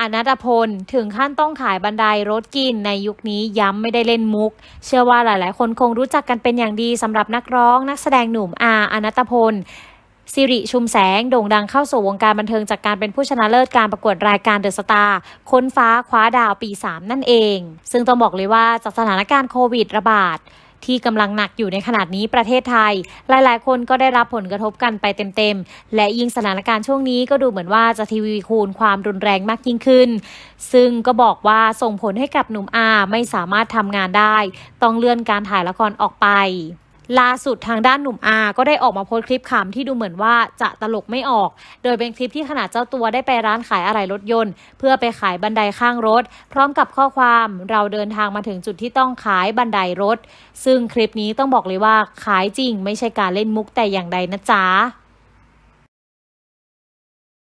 อนัตพล ถึงขั้นต้องขายบันไดรถกินในยุคนี้ย้ำไม่ได้เล่นมุก เชื่อว่าหลาย ๆ คนคงรู้จักกันเป็นอย่างดีสำหรับนักร้อง นักแสดงหนุ่มอาอนัตพลสิริชุมแสงโด่งดังเข้าสู่วงการบันเทิงจากการเป็นผู้ชนะเลิศการประกวดรายการเดอะสตาร์ค้นฟ้าคว้าดาวปี 3 นั่นเอง ซึ่งต้องบอกเลยว่าจากสถานการณ์โควิดระบาด ที่กำลังหนักอยู่ในขนาดนี้ประเทศไทย หลาย ๆ คนก็ได้รับผลกระทบกันไปเต็ม ๆ และยิ่งสถานการณ์ช่วงนี้ก็ดูเหมือนว่าจะทีวีคูณความรุนแรงมากยิ่งขึ้น ซึ่งก็บอกว่าส่งผลให้กับหนุ่มอาไม่สามารถทำงานได้ ต้องเลื่อนการถ่ายละครออกไป ล่าสุดทางด้านหนุ่มอาก็ได้ออกมาโพสคลิปขำที่ดูเหมือนว่าจะตลกไม่ออก โดยเป็นคลิปที่ขนาดเจ้าตัวได้ไปร้านขายอะไหล่รถยนต์ เพื่อไปขายบันไดข้างรถ พร้อมกับข้อความเราเดินทางมาถึงจุดที่ต้องขายบันไดรถ ซึ่งคลิปนี้ต้องบอกเลยว่าขายจริงไม่ใช่การเล่นมุกแต่อย่างใดนะจ๊ะ